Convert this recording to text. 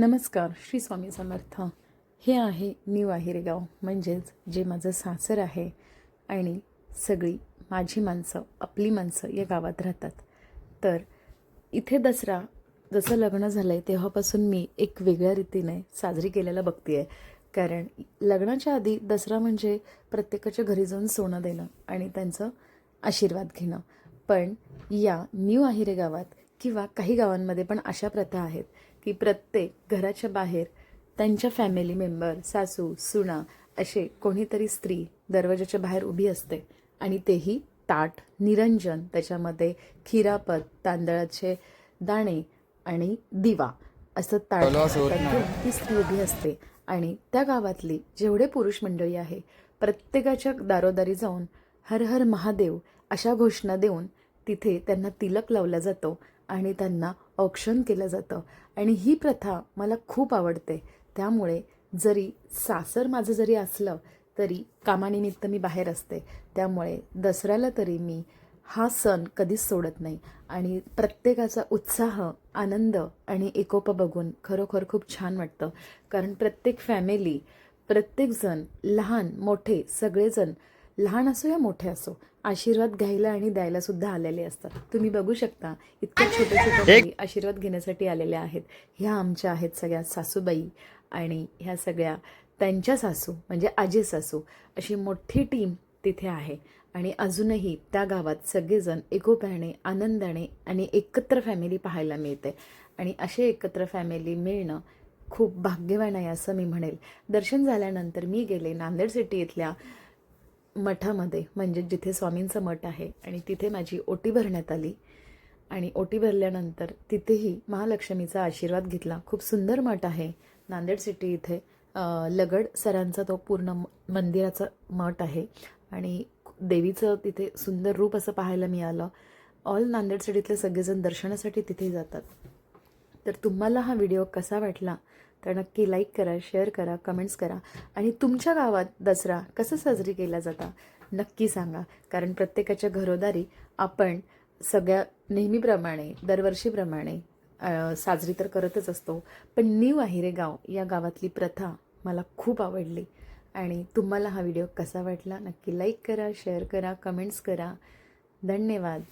नमस्कार श्री स्वामी समर्थ. हे आहे न्यू आहिरेगाव म्हणजेच जे माझं सासर आहे आणि सगळी माझी माणसं आपली माणसं या गावात राहतात. तर इथे दसरा जसं लग्न झालं आहे तेव्हापासून मी एक वेगळ्या रीतीने साजरी केलेला बघते आहे कारण लग्नाच्या आधी दसरा म्हणजे प्रत्येकाच्या घरी जाऊन सोनं देणं आणि त्यांचं आशीर्वाद घेणं. पण या न्यू आहिरे गावात किंवा काही गावांमध्ये पण अशा प्रथा आहेत. की प्रत्येक घराच्या बाहेर त्यांच्या फॅमिली मेंबर सासू सुना असे कोणीतरी स्त्री दरवाजाच्या बाहेर उभी असते आणि तेही ताट निरंजन त्याच्यामध्ये खिरापत तांदळाचे दाणे आणि दिवा असं ताट ती स्त्री उभी असते आणि त्या गावातली जेवढे पुरुष मंडळी आहे प्रत्येकाच्या दारोदारी जाऊन हर हर महादेव अशा घोषणा देऊन तिथे त्यांना तिलक लावला जातो आणि त्यांना औक्षण केलं जातं. आणि ही प्रथा मला खूप आवडते. त्यामुळे जरी सासर माझं जरी असलं तरी कामानिमित्त मी बाहेर असते. त्यामुळे दसऱ्याला तरी मी हा सण कधीच सोडत नाही. आणि प्रत्येकाचा उत्साह आनंद आणि एकोपा बघून खरोखर खूप छान वाटतं. कारण प्रत्येक फॅमिली प्रत्येकजण लहान मोठे सगळेजण लहान असो या मोठे असो आशीर्वाद घ्यायला आणि द्यायला सुद्धा आलेले असतात. तुम्ही बघू शकता इतक्या छोट्या छोट्या आशीर्वाद घेण्यासाठी आलेल्या आहेत. ह्या आमच्या आहेत सगळ्या सासूबाई आणि ह्या सगळ्या त्यांच्या सासू म्हणजे आजी सासू अशी मोठी टीम तिथे आहे. आणि अजूनही त्या गावात सगळेजण एकोप्याने आनंदाने आणि एकत्र फॅमिली पाहायला मिळते. आणि असे एकत्र फॅमिली मिळणं खूप भाग्यवान आहे असं मी म्हणेल. दर्शन झाल्यानंतर मी गेले नांदेड सिटी इथल्या मठामध्ये म्हणजे जिथे स्वामींचं मठ आहे आणि तिथे माझी ओटी भरण्यात आली. आणि ओटी भरल्यानंतर तिथेही महालक्ष्मीचा आशीर्वाद घेतला. खूप सुंदर मठ आहे. नांदेड सिटी इथे लगड सरांचा तो पूर्ण म- मंदिराचा मठ आहे. आणि देवीचं तिथे सुंदर रूप असं पाहायला मिळालं. ऑल नांदेड सिटीतले सगळेजण दर्शनासाठी तिथे जातात. तर तुम्हाला हा व्हिडिओ कसा वाटला? तर नक्की लाईक करा शेअर करा कमेंट्स करा. आणि तुमच्या गावात दसरा कसा साजरी केला जाता नक्की सांगा. कारण प्रत्येकाच्या घरोदारी आपण सगळ्या नेहमीप्रमाणे दरवर्षीप्रमाणे साजरी तर करतच असतो. पण न्यू आहिरे गाव या गावातली प्रथा मला खूप आवडली. आणि तुम्हाला हा व्हिडिओ कसा वाटला नक्की लाईक करा शेअर करा कमेंट्स करा. धन्यवाद.